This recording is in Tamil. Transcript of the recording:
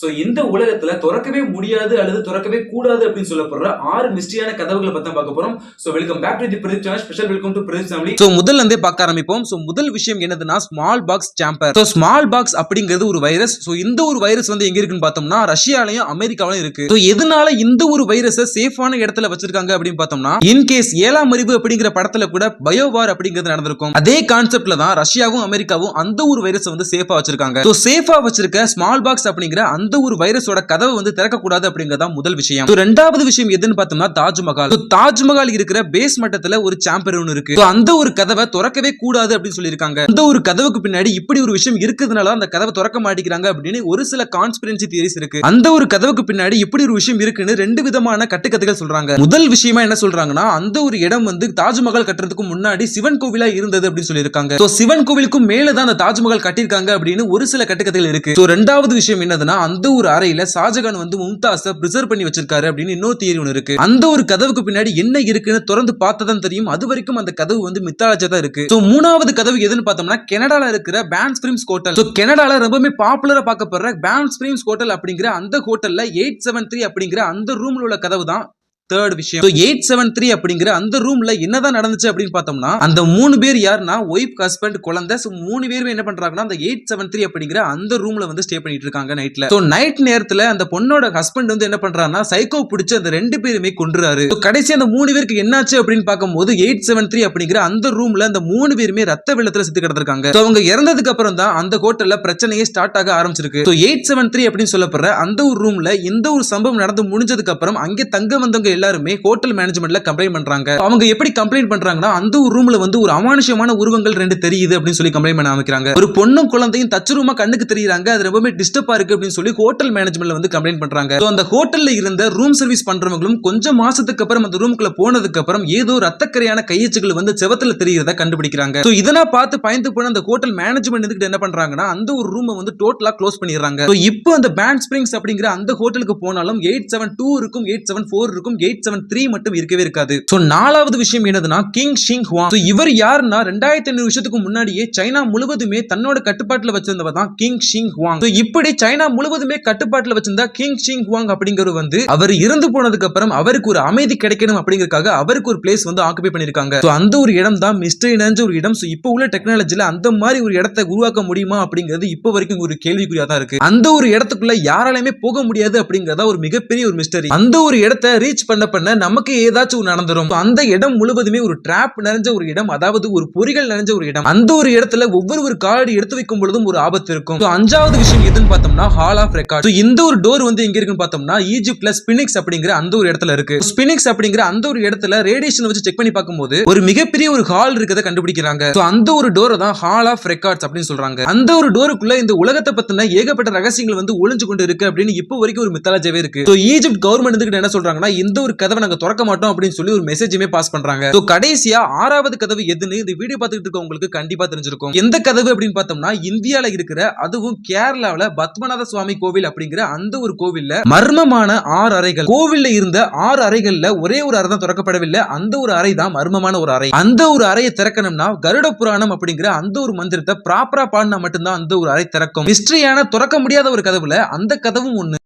ஸோ இந்த உலகத்துல திறக்கவே முடியாது அல்லது திறக்கவே கூடாது அப்படின்னு சொல்லப்படுற ஆறு மிஸ்டியான கதவுகளை பத்தி பார்க்க போறோம். So welcome back to the Pradeep channel special welcome to Pradeep family so முதல்ல இருந்தே பார்க்க ஆரம்பிப்போம். ஸோ முதல் விஷயம் என்னதுன்னா small box chamber so small box அப்படிங்கிறது ஒரு வைரஸ் ஸோ இந்த ஒரு வைரஸ் வந்து எங்க இருக்குன்னு பார்த்தோம்னா ரஷ்யாலையும் அமெரிக்காவிலும் இருக்கு. ஸோ எதனால இந்த ஒரு வைரஸை சேஃபான இடத்துல வச்சிருக்காங்க அப்படின்னு பார்த்தோம்னா இன்கேஸ் ஏழாம் அறிவு அப்படிங்கிற படத்துல கூட பயோவார் அப்படிங்கிறது நடந்திருக்கும். அதே கான்செப்ட்ல தான் ரஷ்யாவும் அமெரிக்காவும் அந்த ஒரு வைரஸை வந்து சேஃபா வச்சிருக்காங்க. ஸோ சேஃபா வச்சிருக்க ஸ்மால் பாக்ஸ் அப்படிங்கிற அந்த ஒரு வைரஸோட கதவை வந்து திறக்கக்கூடாது அப்படிங்கறதா முதல் விஷயம். ரெண்டாவது விஷயம் எதுன்னு பார்த்தோம்னா தாஜ்மஹால். தாஜ்மஹால் இருக்கிற பேஸ் மட்டத்துல ஒரு சாம்பர் ஒன்று இருக்கு. அந்த ஒரு கதவை திறக்கவே கூடாது அப்படின்னு சொல்லியிருக்காங்க. அந்த ஒரு கதவுக்கு பின்னாடி இப்படி ஒரு விஷயம் இருக்கிறதுனால அந்த கதவை திறக்க மாட்டேங்கிறாங்க அப்படின்னு ஒரு சில கான்ஸ்பிரன்சி தியரிஸ் இருக்கு. அந்த ஒரு கதவுக்கு பின்னாடி இப்படி ஒரு விஷயம் இருக்குன்னு ரெண்டு விதமான கட்டுக்கதைகள் சொல்றாங்க. முதல் விஷயமா என்ன சொல்றாங்கன்னா அந்த ஒரு இடம் வந்து தாஜ்மஹால் கட்டுறதுக்கு முன்னாடி சிவன் கோவிலா இருந்தது அப்படின்னு சொல்லியிருக்காங்க. சிவன் கோவிலுக்கும் மேல தான் அந்த தாஜ்மஹால் கட்டியிருக்காங்க அப்படின்னு ஒரு சில கட்டுக்கதைகள் இருக்கு. ரெண்டாவது விஷயம் என்னதுன்னா அந்த ஒரு அறையில ஷாஜகான் வந்து மும்தாஸ பிரிசர்வ் பண்ணி வச்சிருக்காரு அப்படின்னு இன்னொரு தியரி ஒன்று இருக்கு. அந்த ஒரு கதவுக்கு பின்னாடி என்ன இருக்குன்னு திறந்து பார்த்ததான் தெரியும். அது வரைக்கும் அந்த கதவு வந்து மித்தாலஜா தான் இருக்கு. ஸோ மூணாவது கதவு எதுன்னு பார்த்தோம்னா கனடால இருக்கிற பேன்ஸ் ஸ்பிரிம்ஸ் ஹோட்டல் ஸோ கனடால ரொம்பவே பாப்புலரா பார்க்கப்படுற பேன்ஸ் ஸ்பிரிம்ஸ் ஹோட்டல் அப்படிங்கிற அந்த ஹோட்டல்ல எயிட் செவன் த்ரீ அப்படிங்கிற அந்த ரூம்ல உள்ள கதவு தான் தேர்ட் விஷயம். எயிட் செவன் த்ரீ அப்படிங்கிற அந்த ரூம்ல என்னதான் நடந்துச்சு அப்படின்னு பார்த்தோம்னா அந்த மூணு பேர் யாருன்னா ஒய்ஃப் ஹஸ்பண்ட் குழந்தை so மூணு பேருமே என்ன பண்றாங்கன்னா அந்த எயிட் செவன் த்ரீ அப்படிங்கிற அந்த ரூம்ல வந்து ஸ்டே பண்ணிட்டு இருக்காங்க நைட்ல ஸோ நைட் நேரத்துல அந்த பொண்ணோட ஹஸ்பண்ட் வந்து என்ன பண்றாருன்னா சைக்கோ பிடிச்சு அந்த ரெண்டு பேருமே கொண்டுறாரு கடைசி அந்த மூணு பேருக்கு என்னாச்சு அப்படின்னு பார்க்கும்போது எயிட் செவன் த்ரீ அப்படிங்கிற அந்த ரூம்ல அந்த மூணு பேருமே ரத்த வெள்ளத்துல செத்து கிடந்திருக்காங்க. அவங்க இறந்ததுக்கு அப்புறம் தான் அந்த ஹோட்டல்ல பிரச்சனையே ஸ்டார்ட் ஆக ஆரம்பிச்சிருக்கு. எயிட் செவன் த்ரீ அப்படின்னு சொல்லப்படுற அந்த ஒரு ரூம்ல இந்த ஒரு சம்பவம் நடந்து முடிஞ்சதுக்கு அப்புறம் அங்கே தங்க வந்தவங்க எல்லாருமே ஹோட்டல் மேனேஜ்மெண்ட்ல கம்ப்ளைண்ட் பண்றாங்க. அவங்க எப்படி கம்ப்ளைண்ட் பண்றாங்கன்னா அந்த ஒரு ரூம்ல வந்து ஒரு அமானுஷமான உருவங்கள் ரெண்டு தெரியுது அப்படின்னு சொல்லி கம்ப்ளைண்ட் பண்ண ஆரம்பிக்கிறாங்க. ஒரு பொண்ணும் குழந்தையும் தச்சுரூமா கண்ணுக்கு தெரியுறாங்க அது ரொம்பவே டிஸ்டர்பா இருக்கு அப்படின்னு சொல்லி ஹோட்டல் மேனேஜ்மெண்ட்ல வந்து கம்ப்ளைண்ட் பண்றாங்க. அந்த ஹோட்டல்ல இருந்த ரூம் சர்வீஸ் பண்றவங்களும் கொஞ்சம் மாசத்துக்கு அப்புறம் அந்த ரூமுக்குள்ள போனதுக்கு அப்புறம் ஏதோ ரத்தக்கரையான கையச்சுகள் வந்து செவத்துல தெரிகிறத கண்டுபிடிக்கிறாங்க. So இதெல்லாம் பார்த்து பயந்து போன அந்த ஹோட்டல் மேனேஜ்மெண்ட் இதுக்கு என்ன பண்றாங்கன்னா அந்த ஒரு ரூமை வந்து டோட்டலா க்ளோஸ் பண்ணிடுறாங்க. இப்போ அந்த பேண்ட் ஸ்பிரிங்ஸ் அப்படிங்கிற அந்த ஹோட்டலுக்கு போனாலும் எயிட் செவன் டூ இருக்கும் எயிட் செவன் ஃபோர் இருக்கும் எயிட் செவன் த்ரீ மட்டும் இருக்கவே இருக்காது. ஸோ நாலாவது விஷயம் என்னதுன்னா கிங் ஷிங் ஹுவாங் இவர் யாருன்னா ரெண்டாயிரத்தி ஐநூறு வருஷத்துக்கு முன்னாடியே சைனா முழுவதுமே தன்னோட கட்டுப்பாட்டுல வச்சிருந்தவர் தான் கிங் ஷிங் ஹுவாங் இப்படி சைனா முழுவதுமே கட்டுப்பாட்டுல வச்சிருந்தா கிங் ஷிங் ஹுவாங் அப்படிங்கிறவர் வந்து அவர் இறந்து போனதுக்கு அப்புறம் அவருக்கு ஒரு அமைதி கிடைக்கணும் அப்படிங்கறதுக்காக அவருக்கு ஒரு பிளேஸ் வந்து ஆக்குபை பண்ணிருக்காங்க அந்த ஒரு இடம் தான் மிஸ்டர் நிறைஞ்ச ஒரு இடம். So இப்போ உள்ள டெக்னாலஜில அந்த மாதிரி ஒரு இடத்தை உருவாக்க முடியுமா அப்படிங்கிறது இப்போ வரைக்கும் ஒரு கேள்விக்குறியா தான் இருக்கு. அந்த ஒரு இடத்துக்குள்ள யாராலையுமே போக முடியாது அப்படிங்கறதா ஒரு மிகப்பெரிய ஒரு மிஸ்டரி அந்த ஒரு இடத்தை ரீச் பண்ண பண்ண? நமக்கு ஏதாச்சும் நடந்துரும். அந்த இடம் முழுவதுமே ஒரு டிராப் நிறைஞ்ச ஒரு இடம் அதாவது ஒரு பொறிகள் நிறைஞ்ச ஒரு இடம். அந்த ஒரு இடத்துல ஒவ்வொரு ஒரு காலடி எடுத்து வைக்கும் பொழுதும் ஒரு ஆபத்து இருக்கும். அஞ்சாவது விஷயம் எதுன்னு பார்த்தோம்னா ஹால் ஆஃப் ரெக்கார்ட் இந்த ஒரு டோர் வந்து எங்க இருக்குன்னு பார்த்தோம்னா ஈஜிப்ட்ல ஸ்பினிக்ஸ் அப்படிங்கிற அந்த ஒரு இடத்துல இருக்கு. ஸ்பினிக்ஸ் அப்படிங்கிற அந்த ஒரு இடத்துல ரேடியேஷன் வச்சு செக் பண்ணி பார்க்கும்போது ஒரு மிகப்பெரிய ஒரு ஹால் இருக்கிறத கண்டுபிடிக்கிறாங்க. அந்த ஒரு டோரை தான் ஹால் ஆஃப் ரெக்கார்ட்ஸ் அப்படின்னு சொல்றாங்க. அந்த ஒரு டோருக்குள்ள இந்த உலகத்தை பத்தின ஏகப்பட்ட ரகசியங்கள் வந்து ஒளிஞ்சு கொண்டு இருக்கு அப்படின்னு இப்போ வரைக்கும் ஒரு மித்தாலஜாவே இருக்கு. ஈஜிப்ட் கவர்மெண்ட் என்ன சொல்றாங்கன்னா இந்த ஒரு கதவை நாங்க திறக்க மாட்டோம் அப்படின்னு சொல்லி ஒரு மெசேஜுமே பாஸ் பண்றாங்க. So கடைசியா ஆறாவது கதவு எதுன்னு இந்த வீடியோ பார்த்துட்டு இருக்கவங்களுக்கு கண்டிப்பா தெரிஞ்சிருக்கும். எந்த கதவு அப்படின்னு பார்த்தோம்னா இந்தியால இருக்கிற அதுவும் கேரளாவில் பத்மநாத சுவாமி கோவில் அப்படிங்கிற அந்த ஒரு கோவில்ல மர்மமான ஆறு அறைகள். கோவில்ல இருந்த ஆறு அறைகள்ல ஒரே ஒரு அறை தான் திறக்கப்படவில்லை. அந்த ஒரு அறை தான் மர்மமான ஒரு அறை. அந்த ஒரு அறையை திறக்கணும்னா கருட புராணம் அப்படிங்கிற அந்த ஒரு மந்திரத்தை ப்ராப்பரா பாடினா மட்டும்தான் அந்த ஒரு அறை திறக்கும். ஹிஸ்டரியான திறக்க முடியாத ஒரு கதவுல அந்த கதவும் ஒண்ணு.